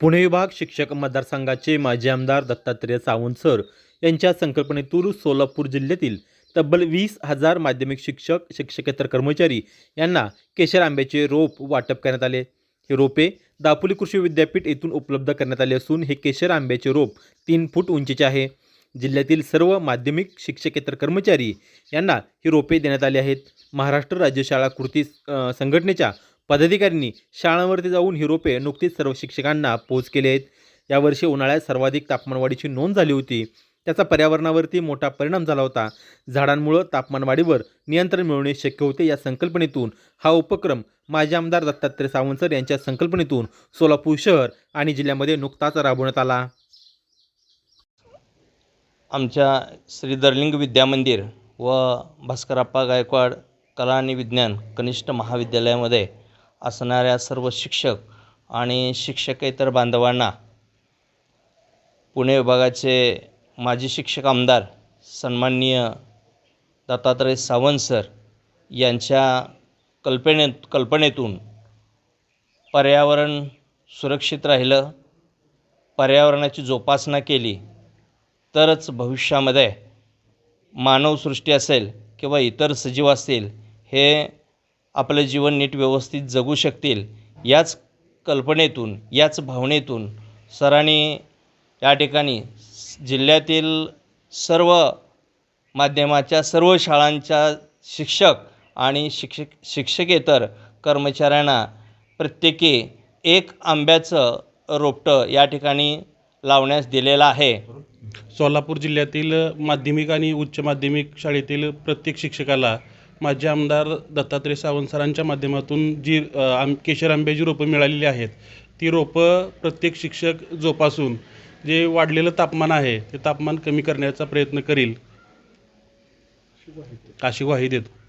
पुणे विभाग शिक्षक मतदारसंघाचे माजी आमदार दत्तात्रय सावंत सर यांच्या संकल्पनेतून सोलापूर जिल्ह्यातील तब्बल वीस हजार माध्यमिक शिक्षक शिक्षकेतर कर्मचारी यांना केशर आंब्याचे रोप वाटप करण्यात आले. हे रोपे दापोली कृषी विद्यापीठ येथून उपलब्ध करण्यात आले असून हे केशर आंब्याचे रोप तीन फूट उंचीचे आहे. जिल्ह्यातील सर्व माध्यमिक शिक्षकेतर कर्मचारी यांना ही रोपे देण्यात आली आहेत. महाराष्ट्र राज्य शाळा कृती संघटनेच्या पदाधिकाऱ्यांनी शाळांवरती जाऊन ही रोपे नुकतीच सर्व शिक्षकांना पोच केले आहेत. यावर्षी उन्हाळ्यात सर्वाधिक तापमानवाढीची नोंद झाली होती. त्याचा पर्यावरणावरती मोठा परिणाम झाला होता. झाडांमुळं तापमानवाढीवर नियंत्रण मिळवणे शक्य होते या संकल्पनेतून हा उपक्रम माजी आमदार दत्तात्रय सावंतसर यांच्या संकल्पनेतून सोलापूर शहर आणि जिल्ह्यामध्ये नुकताच राबवण्यात आला. आमच्या श्री दर्लिंग विद्यामंदिर व भास्करप्पा गायकवाड कला आणि विज्ञान कनिष्ठ महाविद्यालयामध्ये असणाऱ्या सर्व शिक्षक आणि शिक्षकेतर बांधवांना पुणे विभागाचे माजी शिक्षक आमदार सन्माननीय दत्तात्रय सावंत सर यांच्या कल्पने कल्पनेतून पर्यावरण सुरक्षित राहिलं पर्यावरणाची जोपासना केली तरच भविष्यामध्ये मानवसृष्टी असेल किंवा इतर सजीव असतील हे आपलं जीवन नीट व्यवस्थित जगू शकतील याच कल्पनेतून याच भावनेतून सरांनी या ठिकाणी जिल्ह्यातील सर्व माध्यमाच्या सर्व शाळांच्या शिक्षक आणि शिक्षक शिक्षकेतर कर्मचाऱ्यांना प्रत्येकी एक आंब्याचं रोपटं या ठिकाणी लावण्यास दिलेलं आहे. सोलापूर जिल्ह्यातील माध्यमिक आणि उच्च माध्यमिक शाळेतील प्रत्येक शिक्षकाला माझे आमदार दत्तात्रय सावंत सरांच्या माध्यमातून जी आम केशर आंब्याची रोपं मिळालेली आहेत ती रोपं प्रत्येक शिक्षक जोपासून जे वाढलेलं तापमान आहे ते तापमान कमी करण्याचा प्रयत्न करील. अशी ग्वाही देतो